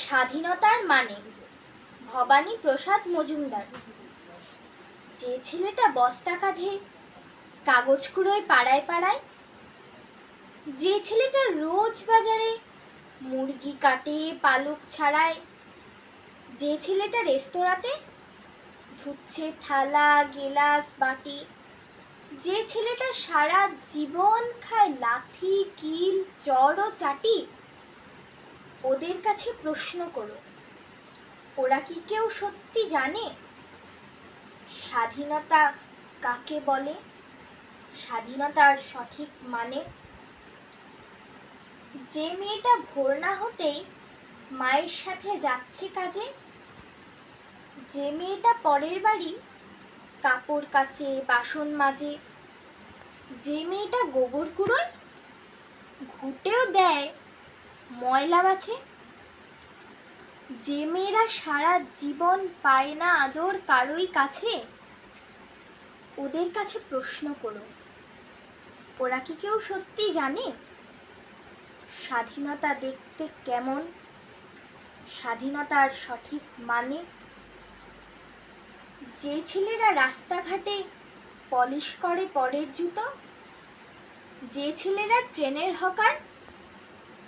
স্বাধীনতার মানে? ভবানী প্রসাদ মজুমদার। যে ছেলেটা বস্তা কাঁধে কাগজ কুড়োয় পাড়ায় পাড়ায়, যে ছেলেটা রোজ বাজারে মুরগি কাটে, পালক ছাড়ায়, যে ছেলেটা রেস্তোরাঁতে ধুচ্ছে থালা, গেলাস, বাটি, যে ছেলেটা সারা জীবন খায় লাথি, কিল চড় ও চাটি ওদের কাছে প্রশ্ন করো। ওরা কি কেউ সত্যি জানে? স্বাধীনতা কাকে বলে? স্বাধীনতার সঠিক মানে? যে মেয়েটা ভোর না হতেই মায়ের সাথে যাচ্ছে কাজে, যে মেয়েটা পরের বাড়ি, কাপড় কাচে, বাসন মাজে, যে মেয়েটা গোবর কুড়োয়, ঘুটেও দেয় ময়লা বাছে? যে মেয়েরা সারা জীবন পায় না আদর, কারোই কাছে? ওদের কাছে প্রশ্ন করো। ওরা কি কেউ সত্যি জানে? স্বাধীনতা দেখতে কেমন? স্বাধীনতার সঠিক মানে? যে ছেলেরা রাস্তাঘাটে পলিশ করে পরের জুতো? যে ছেলেরা ট্রেনের হকার?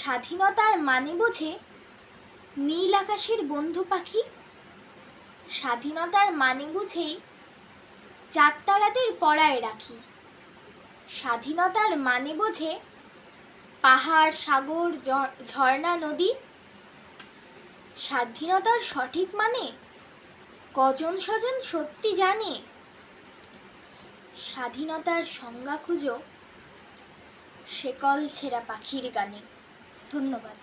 স্বাধীনতার মানে বোঝে নীল আকাশের বন্ধু পাখি। স্বাধীনতার মানে বুঝেই চাঁদতারাদের পড়ায় রাখি। স্বাধীনতার মানে বোঝে পাহাড়, সাগর ঝর্ণা, নদী। স্বাধীনতার সঠিক মানে কজন স্বজন সত্যি জানে। স্বাধীনতার সংজ্ঞা খুঁজো, শেকল ছেঁড়া পাখির গানে। ধন্যবাদ।